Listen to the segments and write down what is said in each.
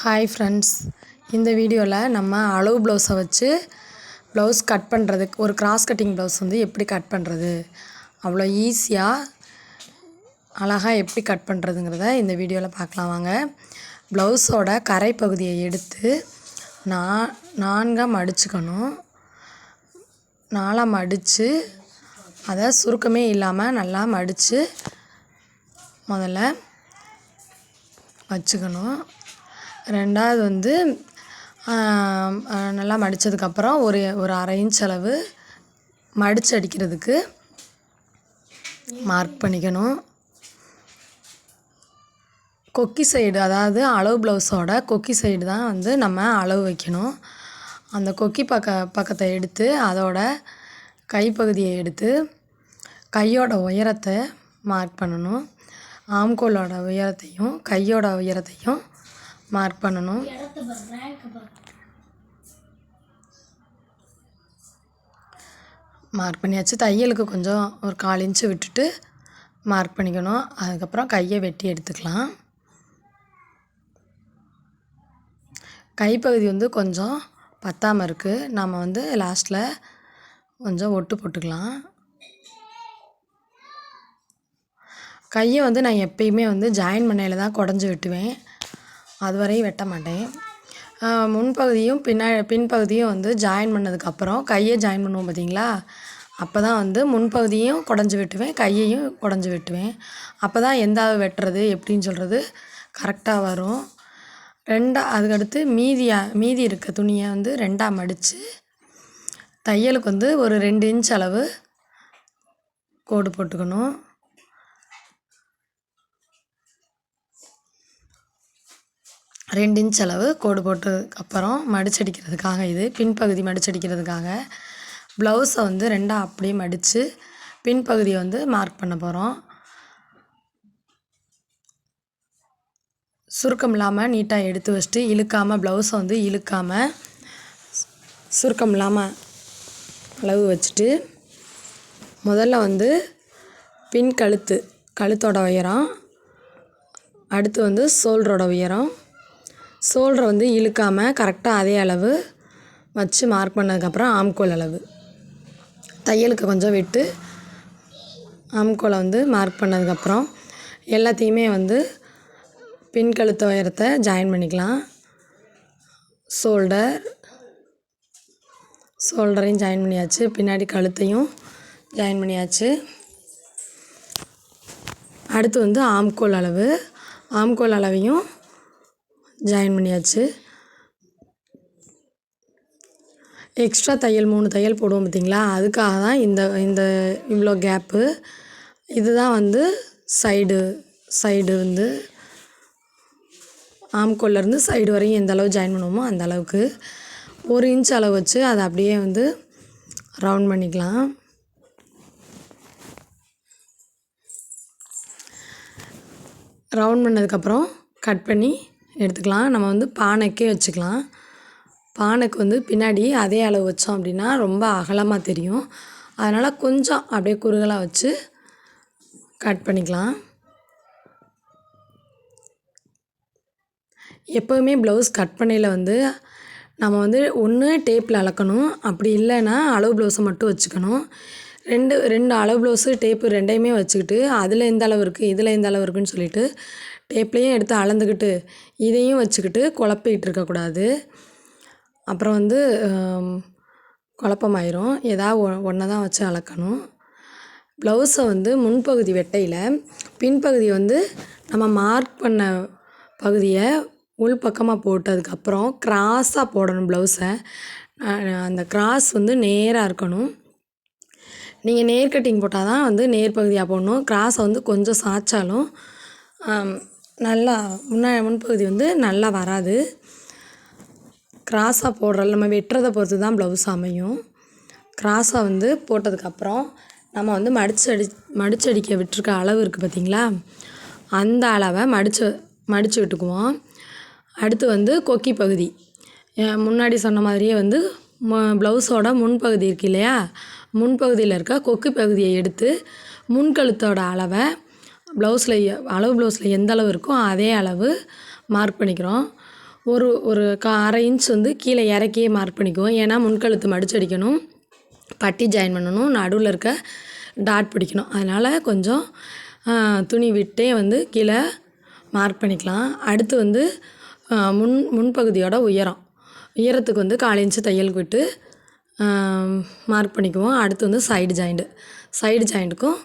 Hi friends இந்த வீடியோவில் நம்ம அளவு ப்ளவுஸை வச்சு ப்ளவுஸ் கட் பண்ணுறதுக்கு ஒரு கிராஸ் கட்டிங் ப்ளவுஸ் வந்து எப்படி கட் பண்ணுறது அவ்வளோ ஈஸியாக அழகாக எப்படி கட் பண்ணுறதுங்கிறத இந்த வீடியோவில் பார்க்கலாம் வாங்க. ப்ளவுஸோட கரை பகுதியை எடுத்து நான் நான்காக மடிச்சுக்கணும் நாலாக மடித்து அதை சுருக்கமே இல்லாமல் நல்லா மடித்து முதல்ல வச்சுக்கணும். ரெண்டாவது வந்து நல்லா மடித்ததுக்கப்புறம் ஒரு ஒரு அரை இன்ச் அளவு மடித்து அடிக்கிறதுக்கு மார்க் பண்ணிக்கணும். கொக்கி சைடு அதாவது அளவு ப்ளவுஸோட கொக்கி சைடு தான் வந்து நம்ம அளவு வைக்கணும். அந்த கொக்கி பக்க பக்கத்தை எடுத்து அதோட கைப்பகுதியை எடுத்து கையோட உயரத்தை மார்க் பண்ணணும். ஆம்கோலோட உயரத்தையும் கையோட உயரத்தையும் மார்க் பண்ணணும். மார்க் பண்ணியாச்சு. தையலுக்கு கொஞ்சம் ஒரு கால் இன்ச்சு விட்டுட்டு மார்க் பண்ணிக்கணும். அதுக்கப்புறம் கையை வெட்டி எடுத்துக்கலாம். கைப்பகுதி வந்து கொஞ்சம் பத்தாமல் இருக்குது நம்ம வந்து லாஸ்ட்டில் கொஞ்சம் ஒட்டு போட்டுக்கலாம். கையை வந்து நான் எப்பயுமே வந்து ஜாயின் பண்ணையில் தான் குடஞ்சி வெட்டுவேன். அது வரையும் வெட்ட மாட்டேன். முன்பகுதியும் பின்னா பின்பகுதியும் வந்து ஜாயின் பண்ணதுக்கப்புறம் கையை ஜாயின் பண்ணுவோம் பார்த்தீங்களா? அப்போ தான் வந்து முன்பகுதியும் குடஞ்சி வெட்டுவேன் கையையும் குடஞ்சி வெட்டுவேன். அப்போ தான் எந்த அளவு வெட்டுறது எப்படின்னு சொல்கிறது கரெக்டாக வரும். ரெண்டா அதுக்கடுத்து மீதியாக மீதி இருக்க துணியை வந்து ரெண்டாக மடித்து தையலுக்கு வந்து ஒரு ரெண்டு இன்ச் அளவு கோடு போட்டுக்கணும். ரெண்டு இன்ச் அளவு கோடு போட்டதுக்கப்புறம் மடிச்சடிக்கிறதுக்காக இது பின்பகுதி மடிச்சடிக்கிறதுக்காக ப்ளவுஸை வந்து ரெண்டாக அப்படியே மடித்து பின்பகுதியை வந்து மார்க் பண்ண போகிறோம் சுருக்கம் இல்லாமல் நீட்டாக எடுத்து வச்சுட்டு இழுக்காமல் ப்ளவுஸை வந்து இழுக்காமல் சுருக்கம் இல்லாமல் அளவு வச்சுட்டு முதல்ல வந்து பின் கழுத்து கழுத்தோட உயரம் அடுத்து வந்து சோல்டரோட உயரம் ஷோல்டரை வந்து இழுக்காமல் கரெக்டாக அதே அளவு வச்சு மார்க் பண்ணதுக்கப்புறம் ஆம்கோல் அளவு. தையலுக்கு கொஞ்சம் விட்டு ஆம்கோலை வந்து மார்க் பண்ணதுக்கப்புறம் எல்லாத்தையுமே வந்து பின் கழுத்து உயரத்தை ஜாயின் பண்ணிக்கலாம். ஷோல்டர் ஷோல்டரையும் ஜாயின் பண்ணியாச்சு. பின்னாடி கழுத்தையும் ஜாயின் பண்ணியாச்சு. அடுத்து வந்து ஆம்கோல் அளவு. ஆம்கோல் அளவையும் ஜாயின் பண்ணியாச்சு. எக்ஸ்ட்ரா தையல் மூணு தையல் போடுவோம் பார்த்திங்களா? அதுக்காக தான் இந்த இந்த இவ்வளோ கேப்பு இதுதான் வந்து சைடு சைடு வந்து ஆம்கோல்லேருந்து சைடு வரையும் எந்த அளவு ஜாயின் பண்ணுவோமோ அந்த அளவுக்கு ஒரு இன்ச் அளவு வச்சு அதை அப்படியே வந்து ரவுண்ட் பண்ணிக்கலாம். ரவுண்ட் பண்ணதுக்கப்புறம் கட் பண்ணி எடுத்துக்கலாம். நம்ம வந்து பானைக்கே வச்சுக்கலாம். பானைக்கு வந்து பின்னாடி அதே அளவு வச்சோம் அப்படின்னா ரொம்ப அகலமாக தெரியும். அதனால் கொஞ்சம் அப்படியே குறுகலாக வச்சு கட் பண்ணிக்கலாம். எப்போவுமே ப்ளவுஸ் கட் பண்ணையில் வந்து நம்ம வந்து ஒன்று டேப்பில் அளக்கணும். அப்படி இல்லைன்னா அளவு ப்ளவுஸை மட்டும் வச்சுக்கணும். ரெண்டு ரெண்டு அளவு ப்ளவுஸு டேப்பு ரெண்டையுமே வச்சுக்கிட்டு அதில் எந்த அளவு இருக்குது இதில் எந்த அளவு இருக்குன்னு சொல்லிட்டு டேப்லேயும் எடுத்து அளந்துக்கிட்டு இதையும் வச்சுக்கிட்டு குழப்பிக்கிட்டு இருக்கக்கூடாது அப்புறம் வந்து குழப்பமாயிரும். ஏதாவது ஒன்றை தான் வச்சு அளக்கணும். ப்ளவுஸை வந்து முன்பகுதி வெட்டையில் பின்பகுதி வந்து நம்ம மார்க் பண்ண பகுதியை உள் பக்கமாக போட்டதுக்கப்புறம் கிராஸாக போடணும் ப்ளவுஸை அந்த கிராஸ் வந்து நேராக இருக்கணும். நீங்கள் நேர் கட்டிங் போட்டால் தான் வந்து நேர் பகுதியாக போடணும். கிராஸை வந்து கொஞ்சம் சாய்ச்சாலும் நல்லா முன்னா முன்பகுதி வந்து நல்லா வராது. கிராஸாக போடுற நம்ம வெட்டுறதை பொறுத்து தான் ப்ளவுஸ் அமையும் கிராஸாக வந்து போட்டதுக்கப்புறம் நம்ம வந்து மடிச்சடி அடி மடிச்சு அடிக்க விட்டுருக்க அளவு இருக்குது பார்த்தீங்களா அந்த அளவை மடித்து மடித்து விட்டுக்குவோம். அடுத்து வந்து கொக்கி பகுதி. முன்னாடி சொன்ன மாதிரியே வந்து ப்ளவுஸோட முன்பகுதி இருக்கு இல்லையா? முன்பகுதியில் இருக்க கொக்கு பகுதியை எடுத்து முன்கழுத்தோட அளவை ப்ளவுஸில் அளவு ப்ளவுஸில் எந்த அளவு இருக்கோ அதே அளவு மார்க் பண்ணிக்கிறோம். ஒரு ஒரு கா அரை இன்ச் வந்து கீழே இறக்கியே மார்க் பண்ணிக்குவோம். ஏன்னா முன்கழுத்து மடிச்சு அடிக்கணும். பட்டி ஜாயின் பண்ணணும். நடுவில் இருக்க டாட் பிடிக்கணும். அதனால் கொஞ்சம் துணி விட்டே வந்து கீழே மார்க் பண்ணிக்கலாம். அடுத்து வந்து முன் முன்பகுதியோட உயரம். உயரத்துக்கு வந்து கால் இன்ச்சு தையல் விட்டு மார்க் பண்ணிக்குவோம். அடுத்து வந்து சைடு ஜாயிண்ட்டு சைடு ஜாயிண்ட்டுக்கும்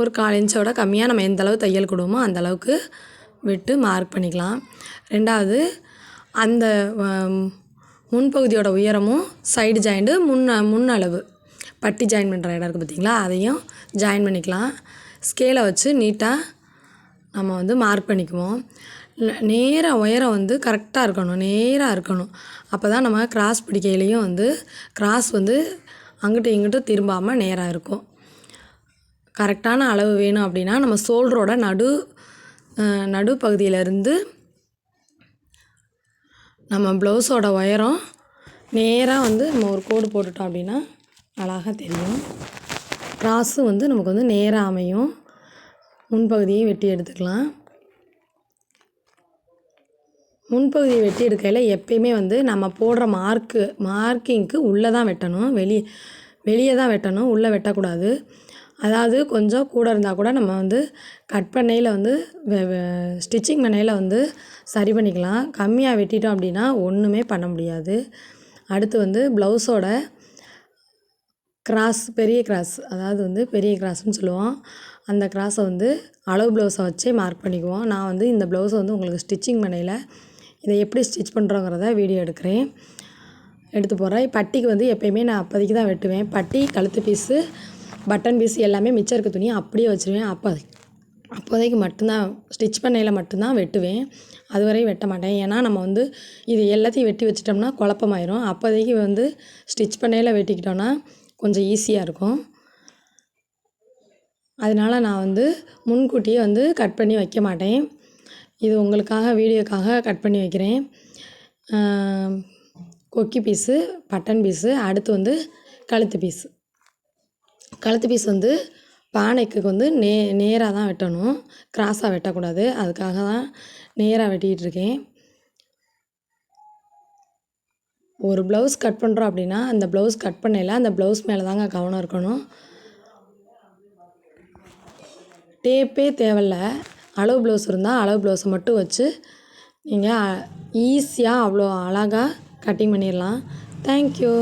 ஒரு கால் இன்ச்சோட கம்மியாக நம்ம எந்த அளவு தையல் கொடுவோமோ அந்த அளவுக்கு விட்டு மார்க் பண்ணிக்கலாம். ரெண்டாவது அந்த முன்பகுதியோட உயரமும் சைடு ஜாயிண்ட்டு முன்ன முன் அளவு. பட்டி ஜாயின் பண்ணுற இடம் இருக்குது பார்த்திங்களா அதையும் ஜாயின் பண்ணிக்கலாம். ஸ்கேலை வச்சு நீட்டாக நம்ம வந்து மார்க் பண்ணிக்குவோம். நேராக உயரம் வந்து கரெக்டாக இருக்கணும் நேராக இருக்கணும். அப்போ தான் நம்ம கிராஸ் பிடிக்கையிலையும் வந்து கிராஸ் வந்து அங்கிட்டும் இங்கிட்டும் திரும்பாமல் நேராக இருக்கும். கரெக்டான அளவு வேணும் அப்படின்னா நம்ம சோல்டரோட நடு நடு பகுதியிலேருந்து நம்ம ப்ளவுஸோட உயரம் நேராக வந்து நம்ம ஒரு கோடு போட்டுட்டோம் அப்படின்னா அழகாக தெரியும். கிராஸும் வந்து நமக்கு வந்து நேராக அமையும். முன்பகுதியை வெட்டி எடுத்துக்கலாம். முன்பகுதியை வெட்டி எடுக்கையில் எப்பயுமே வந்து நம்ம போடுற மார்க்கு மார்க்கிங்க்கு உள்ளே தான் வெட்டணும். வெளியே வெளியே தான் வெட்டணும். உள்ளே வெட்டக்கூடாது. அதாவது கொஞ்சம் கூட இருந்தால் கூட நம்ம வந்து கட் பண்ணையில் வந்து ஸ்டிச்சிங் பண்ணையில் வந்து சரி பண்ணிக்கலாம். கம்மியாக வெட்டிட்டோம் அப்படின்னா ஒன்றுமே பண்ண முடியாது. அடுத்து வந்து ப்ளவுஸோட கிராஸ் பெரிய கிராஸ் அதாவது வந்து பெரிய கிராஸ்னு சொல்லுவோம். அந்த கிராஸை வந்து அளவு ப்ளவுஸை வச்சே மார்க் பண்ணிக்குவோம். நான் வந்து இந்த ப்ளவுஸை வந்து உங்களுக்கு ஸ்டிச்சிங் பண்ணையில் இதை எப்படி ஸ்டிச் பண்ணுறோங்கிறத வீடியோ எடுக்கிறேன். எடுத்து போகிறேன் பட்டிக்கு வந்து எப்போயுமே நான் அப்போதைக்கு தான் வெட்டுவேன். பட்டி கழுத்து பீஸு பட்டன் பீஸ் எல்லாமே மிச்சம் இருக்க துணியை அப்படியே வச்சுருவேன். அப்போ அப்போதைக்கு மட்டும்தான் ஸ்டிச் பண்ணையில் மட்டும்தான் வெட்டுவேன். அதுவரையும் வெட்ட மாட்டேன். ஏன்னா நம்ம வந்து இது எல்லாத்தையும் வெட்டி வச்சிட்டோம்னா குழப்பமாயிரும். அப்போதைக்கு வந்து ஸ்டிச் பண்ணையில் வெட்டிக்கிட்டோன்னா கொஞ்சம் ஈஸியாக இருக்கும். அதனால் நான் வந்து முன்கூட்டியே வந்து கட் பண்ணி வைக்க மாட்டேன். இது உங்களுக்காக வீடியோக்காக கட் பண்ணி வைக்கிறேன். கொக்கி பீஸு பட்டன் பீஸு அடுத்து வந்து கழுத்து பீஸு. கழுத்து பீஸ் வந்து பானைக்கு வந்து நே நேராக தான் வெட்டணும். கிராஸாக வெட்டக்கூடாது. அதுக்காக தான் நேராக வெட்டிகிட்டு இருக்கேன். ஒரு ப்ளவுஸ் கட் பண்ணுறோம் அப்படின்னா அந்த ப்ளவுஸ் கட் பண்ணையில் அந்த ப்ளவுஸ் மேலே தாங்க கவனம் இருக்கணும். டேப்பே தேவையில்ல. அளவு ப்ளவுஸ் இருந்தால் அளவு ப்ளவுஸை மட்டும் வச்சு நீங்கள் ஈஸியாக அவ்வளோ அழகாக கட்டிங் பண்ணிடலாம். தேங்க்யூ